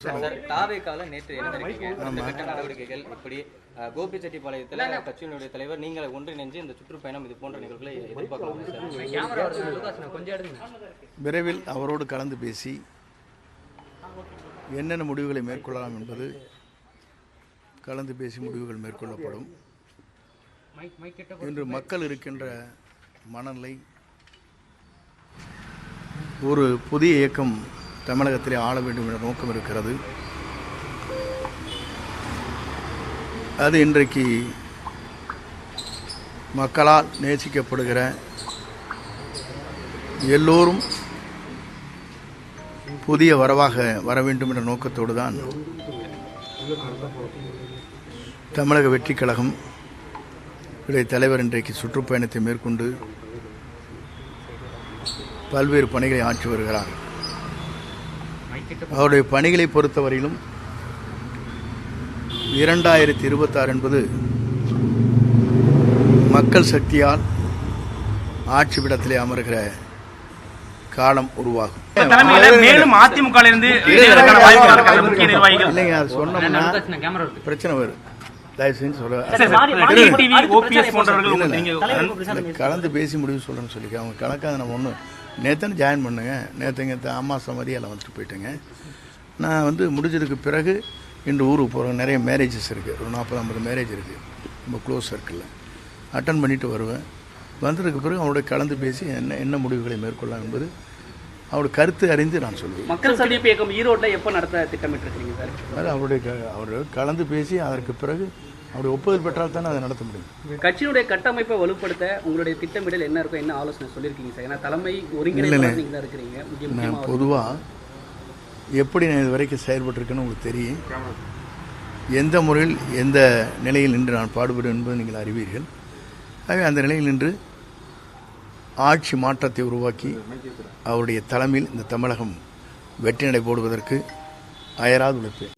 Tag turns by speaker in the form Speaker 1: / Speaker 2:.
Speaker 1: Sir தாவேக்கால நேற்று கட்ட நடவடிக்கைகள் இப்படி கோபிச்செட்டிப்பாளையத்துல கட்சியினுடைய தலைவர் நீங்கள் ஒன்றிணைஞ்சு இந்த சுற்றுப்பயணம் இது போன்ற நிகழ்வுகளை எதிர்பார்க்கலாம் சார்?
Speaker 2: விரைவில் அவரோடு கலந்து பேசி என்னென்ன முடிவுகளை மேற்கொள்ளலாம் என்பது கலந்து பேசி முடிவுகள் மேற்கொள்ளப்படும். இன்று மக்கள் இருக்கின்ற மனநிலை ஒரு புதிய இயக்கம் தமிழகத்திலே ஆள வேண்டும் என்ற நோக்கம் இருக்கிறது. அது இன்றைக்கு மக்களால் நேசிக்கப்படுகிற எல்லோரும் புதிய வரவாக வர வேண்டும் என்ற நோக்கத்தோடு தான் தமிழக வெற்றிக் கழகம் இடைய தலைவர் இன்றைக்கு சுற்றுப்பயணத்தை மேற்கொண்டு பல்வேறு பணிகளை ஆற்றி வருகிறார். அவருடைய பணிகளை பொறுத்தவரையிலும் இரண்டாயிரத்தி இருபத்தாறு என்பது மக்கள் சக்தியால் ஆட்சி விடத்திலே அமர்கிற காலம் உருவாகும். இல்லைங்க அது சொன்னோம்னா பிரச்சனை வரும். தயவு செஞ்சு சொல்ல கலந்து பேசி முடிவு சொல்கிறேன்னு சொல்லிக்க அவங்க கணக்காக நம்ம ஒன்று நேத்தன்னு ஜாயின் பண்ணுங்க. நேற்றுங்க அம்மா சமதியெல்லாம் வந்துட்டு போயிட்டேங்க. நான் வந்து முடிஞ்சதுக்கு பிறகு இன்று ஊருக்கு போகிறேன் நிறைய மேரேஜஸ் இருக்குது ஒரு நாற்பது ஐம்பது மேரேஜ் இருக்குது ரொம்ப க்ளோஸ் சர்க்கிளில் அட்டன் பண்ணிட்டு வருவேன். வந்ததுக்கு பிறகு அவருடைய கலந்து பேசி என்ன என்ன முடிவுகளை மேற்கொள்ளலாம் என்பது அவருடைய கருத்து அறிந்து நான் சொல்லுவேன்
Speaker 3: மக்கள் சந்திப்பு இயக்கம் ஈரோட்ல எப்போ நடத்த திட்டமிட்டிருக்கீங்க சார்?
Speaker 2: அவருடைய க- அவர் கலந்து பேசி அதற்கு பிறகு அவருடைய ஒப்புதல் பெற்றால் தானே அதை நடத்த முடியும்.
Speaker 3: கட்சியினுடைய கட்டமைப்பை வலுப்படுத்த உங்களுடைய திட்டமிடல் என்ன இருக்கும் என்ன ஆலோசனை சொல்லியிருக்கீங்க சார்? ஏன்னா தலைமை தான் இருக்கிறீங்க.
Speaker 2: பொதுவாக எப்படி நான் இது வரைக்கும் செயல்பட்டிருக்கேன்னு உங்களுக்கு தெரியும். எந்த முறையில் எந்த நிலையில் நின்று நான் பாடுபடுவேன் என்பது நீங்கள் அறிவீர்கள். ஆகவே அந்த நிலையில் நின்று ஆட்சி மாற்றத்தை உருவாக்கி அவருடைய தலைமையில் இந்த தமிழகம் வெற்றி நடை போடுவதற்கு அயராது உழைப்பேன்.